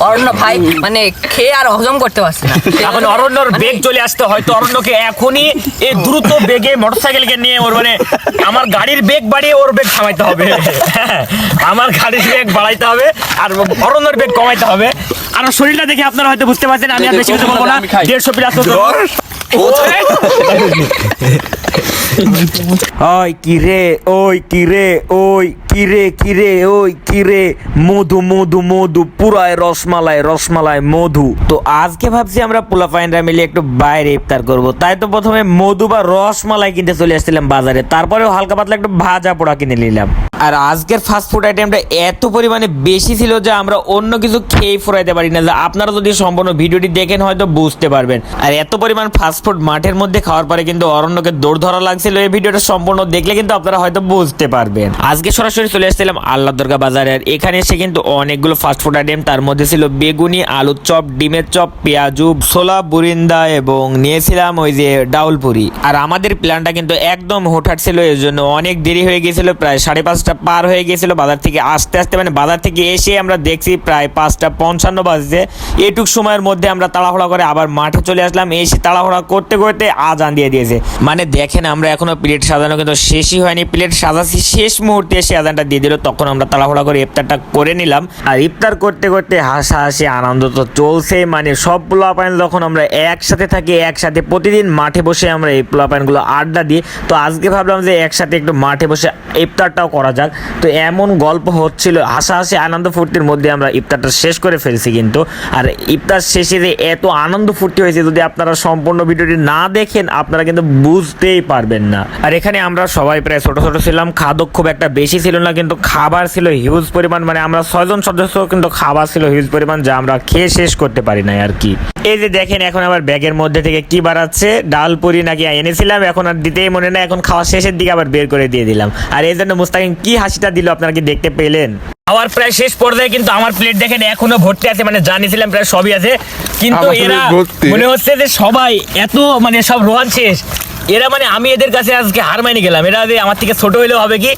অরণ্য ভাই মানে খেয়ে আর হজম করতে পারছে না। এখন অরণ্যর মানে- বেগ চলে আসতে হয়তো অরণ্যকে এখনই এই দ্রুত বেগে মোটরসাইকেলকে নিয়ে ওর মানে আমার গাড়ির বেগ বাড়িয়ে ওর বেগ থামাইতে হবে। আমার গাড়ির বেগ বাড়াইতে হবে আর অরণ্যর বেগ কমাইতে হবে। আর শরীরটা দেখে আপনারা হয়তো বুঝতে পারছেন আমি আর বেশি কিছু বলব না। দেড়শো প্লাস ওই কিরে ওই কিরে ওই কিরে কিরে, ওই কিরে, মধু মধু মধু পুরাই রসমালাই রসমালাই, মধু। তো আজকে ভাবছি আমরা পোলাপাইনরা মিলে একটু বাইরে ইফতার করব। তাই তো প্রথমে মধু বা রসমালাই কিনতে চলে আসছিলাম বাজারে। তারপরেও হালকা পাতলা একটু ভাজা পোড়া কিনে নিলাম। আর আজকের ফাস্ট ফুড আইটেমটা এত পরিমাণে বেশি ছিল যে আমরা অন্য কিছু খেয়ে ফুরাইতে পারি না। যে আপনারা যদি সম্পূর্ণ ভিডিওটি দেখেন, হয়তো বুঝতে পারবেন। আর এত পরিমাণ ফাস্ট ফুড মাঠের মধ্যে খাওয়ার পরে কিন্তু অরণ্যকে দৌড় ধরা লাগছিল। এই ভিডিওটা সম্পূর্ণ দেখলে কিন্তু আপনারা হয়তো বুঝতে পারবেন। আজকে সরাসরি চলে এসেছিলাম আল্লাহ দুর্গা বাজারে আর এখানে এসে কিন্তু অনেকগুলো ফাস্ট ফুড আইটেম তার মধ্যে ছিল বেগুনি, আলুর চপ, ডিমের চপ, পেঁয়াজু, ছোলা, বুরিন্দা এবং নিয়েছিলাম ওই যে ডাউল পুরি। আর আমাদের প্ল্যানটা কিন্তু একদম হুটহাট ছিল এই জন্য অনেক দেরি হয়ে গিয়েছিল, প্রায় সাড়ে পাঁচটা পার হয়ে গিয়েছিল বাজার থেকে। আসতে আসতে মানে বাজার থেকে এসে আমরা দেখছি প্রায় পাঁচটা পঞ্চান্ন বাজছে। এটুক সময়ের মধ্যে আমরা তাড়াহুড়া করে আবার মাঠে চলে আসলাম। এসে তাড়াহুড়া করতে করতে আজান দিয়ে দিয়েছে। মানে দেখেন, আমরা এখনও প্লেট সাজানো কিন্তু শেষই হয়নি। প্লেট সাজাচ্ছি শেষ মুহূর্তে এসে আজানটা দিয়ে দিল, তখন আমরা তাড়াহুড়া করে ইফতারটা করে নিলাম। আর ইফতার করতে করতে হাসাহাসি, আনন্দ তো চলছে মানে সব পোলাপাইন যখন আমরা একসাথে থাকি, একসাথে প্রতিদিন মাঠে বসে আমরা এই পোলাপাইনগুলো আড্ডা দিই। তো আজকে ভাবলাম যে একসাথে একটু মাঠে বসে ইফতারটাও করা যাক। তো এমন গল্প হচ্ছিল, হাসাহাসি, আনন্দ ফুর্তির মধ্যে আমরা ইফতারটা শেষ করে ফেলছি কিন্তু। আর ইফতার শেষে যে এত আনন্দ ফুর্তি হয়েছে, যদি আপনারা সম্পূর্ণ ভিডিওটি না দেখেন, আপনারা কিন্তু বুঝতেই পারবেন না। আর এখানে আমরা সবাই প্রায় ছোট ছোট ছিলাম, খাদক খুব একটা বেশি ছিল না কিন্তু খাবার ছিল হিউজ পরিমাণ মানে আমরা ছয়জন সদস্য কিন্তু খাবার ছিল হিউজ পরিমাণ যা আমরা খেয়ে শেষ করতে পারি না আর কি। এই যে দেখেন এখন আবার ব্যাগের মধ্যে থেকে কি বাড়াচ্ছে? ডাল পুরি নাকি এনেছিলাম এখন আর দিতেই মনে না এখন খাওয়া শেষের দিকে আবার বের করে দিয়ে দিলাম। আর এই জন্য মুস্তাকিম কি হাসিটা দিল আপনারা কি দেখতে পেলেন? খাওয়ার প্রায় শেষ পর্যায়ে কিন্তু আমার প্লেট দেখেন এখনও ভর্তি আছে মানে জানিয়েছিলাম প্রায় সবই আছে। কিন্তু এরা মনে হচ্ছে যে সবাই এত মানে সব রোহান শেষ। এরা মানে আমি এদের কাছে আজকে হার মাইনে গেলাম। এরা যে আমার থেকে ছোট হইলেও হবে কি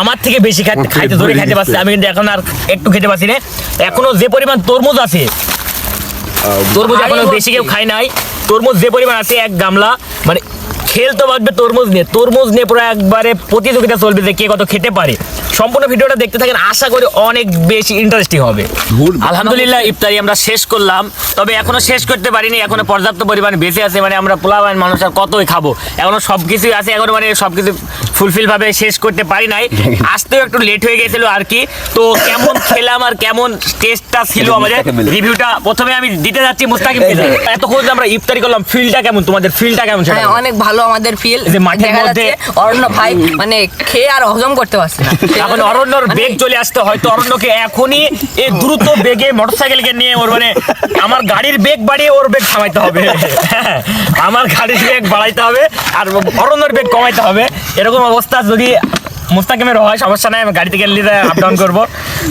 আমার থেকে বেশি খাইতে খাইতে ধরে খাইতে পারছি আমি কিন্তু এখন আর একটু খেতে পারছি না। এখনও যে পরিমাণ তরমুজ আছে তরমুজ এখনও বেশি কেউ খাই খায় নাই। তরমুজ যে পরিমাণ আছে এক গামলা। মানে খেলতে পারবে তরমুজ নিয়ে। তরমুজ নিয়ে পুরো একবারে প্রতিযোগিতা চলবে যে কে কত খেতে পারে। সম্পূর্ণ ভিডিওটা দেখতে থাকেন আশা করি অনেক বেশি ইন্টারেস্টিং হবে। আলহামদুলিল্লাহ ইফতারি আমরা শেষ করলাম। তবে এখনও শেষ করতে পারিনি এখনও পর্যাপ্ত পরিমাণ বেঁচে আছে মানে আমরা পোলাবান মানুষ আর কতই খাব? এখনও সব কিছুই আছে এখন মানে সব কিছু ফুলফিল ভাবে শেষ করতে পারি নাই। আসতেও একটু লেট হয়ে গেছিল আর কি। তো কেমন খেলাম আর কেমন টেস্টটা ছিল আমাদের? রিভিউটা প্রথমে আমি দিতে যাচ্ছি মুস্তাকিম এতক্ষণ আমরা ইফতারি করলাম ফিলটা কেমন? তোমাদের ফিলটা কেমন সেটা হ্যাঁ অনেক ভালো আমাদের ফিল যে মাঠের মধ্যে- অরণ্য ভাই মানে খেয়ে আর হজম করতে পারছে না। এখন অরণ্যর বেগ চলে আসতে হয়তো অরণ্যকে এখনই এই দ্রুত বেগে মোটরসাইকেলকে নিয়ে ওর মানে আমার গাড়ির বেগ বাড়িয়ে ওর বেগ থামাইতে হবে। হ্যাঁ, আমার গাড়ির বেগ বাড়াইতে হবে আর অরণ্যর বেগ কমাইতে হবে। এরকম অবস্থা যদি মুস্তাকিমের হয় সমস্যা নাই আমি গাড়ি থেকে নিয়ে আপ ডাউন করব।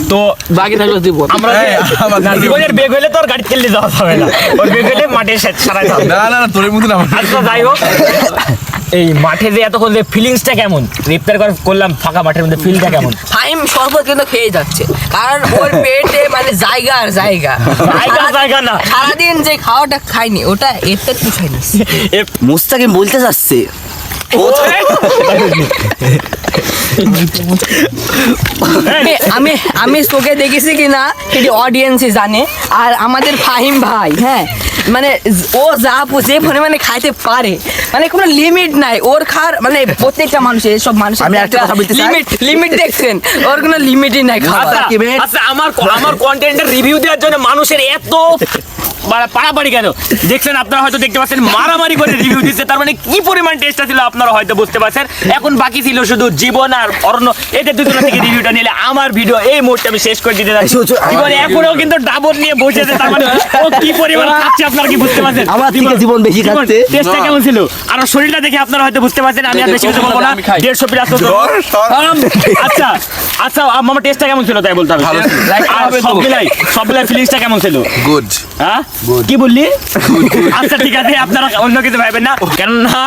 তো বাকি থাকলে দিব আমরা জীবনের বেগ হলে তো আর গাড়ি তেল যাওয়া হবে না। ওর বেগ হলে মাঠে সে- সারাইতে হবে না না না তোর মতন আমার আচ্ছা যাই হোক। এই মাঠে যে এতক্ষণ যে ফিলিংসটা কেমন? করে করলাম ফাঁকা মাঠের মধ্যে ফিলটা কেমন? ফাইম শরবত কিন্তু খেয়ে যাচ্ছে। কারণ ওর পেটে মানে জায়গা আর জায়গা। জায়গা জায়গা না। সারাদিন যে খাওয়াটা খাইনি ওটা এতে পুষাই নিচ্ছে মুস্তাকিম বলতে চাচ্ছে আমি- আমি আমি তোকে দেখেছি কিনা? সেটি অডিয়েন্সই জানে। আর আমাদের ফাহিম ভাই হ্যাঁ? মানে ও যা যে পরিমাণে খাইতে পারে মানে কোনো লিমিট নাই। ওর খার মানে প্রত্যেকটা মানুষের সব মানুষ আমি একটা কথা বলতে লিমিট লিমিট দেখছেন। ওর কোনো লিমিটই নাই খাওয়া আচ্ছা, আচ্ছা আমার আমার কন্টেন্টের রিভিউ দেওয়ার জন্য মানুষের এত পাড়াপাড়ি কেন? দেখছেন আপনারা হয়তো দেখতে পাচ্ছেন মারামারি করে রিভিউ দিচ্ছে। তার মানে কি পরিমাণ টেস্টটা ছিল আপনারা হয়তো বুঝতে পারছেন। এখন বাকি ছিল শুধু জীবন আর অরণ্য। এদের দুজনের থেকে রিভিউটা নিলে আমার ভিডিও এই মুহূর্তে আমি শেষ করে দিতে যাচ্ছি। জীবন এখনও কিন্তু ডাবর নিয়ে বসেছে তার মানে ও কি পরিমাণ খাচ্ছে আপনারা কি বুঝতে পারছেন? আমার থেকে জীবন বেশি খাচ্ছে। টেস্টটা কেমন ছিল? আর শরীরটা দেখে আপনারা হয়তো বুঝতে পারছেন আমি আর বেশি কিছু বলব না। দেড়শো প্লাস আচ্ছা আচ্ছা আমার টেস্টটা কেমন ছিল তাই বলতে হবে। সব মিলাই সব মিলাই ফিলিংসটা কেমন ছিল? গুড হ্যাঁ? কি বললি? আচ্ছা ঠিক আছে আপনারা অন্য কিছু ভাবেন না। কেননা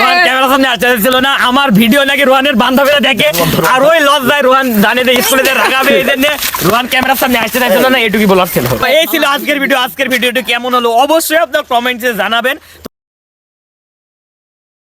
রোহান ক্যামেরার সামনে আসতে ছিল না। আমার ভিডিও নাকি রোহানের বান্ধবীরা দেখে। আর ওই লজ্জায় রোহান জানে যে স্কুলে রাগাবে এই জন্য রোহান ক্যামেরার সামনে আসতে চাইছিল না এটুকুই বলার ছিল। এই ছিল আজকের ভিডিও। আজকের ভিডিওটি কেমন হলো অবশ্যই আপনার কমেন্টসে জানাবেন।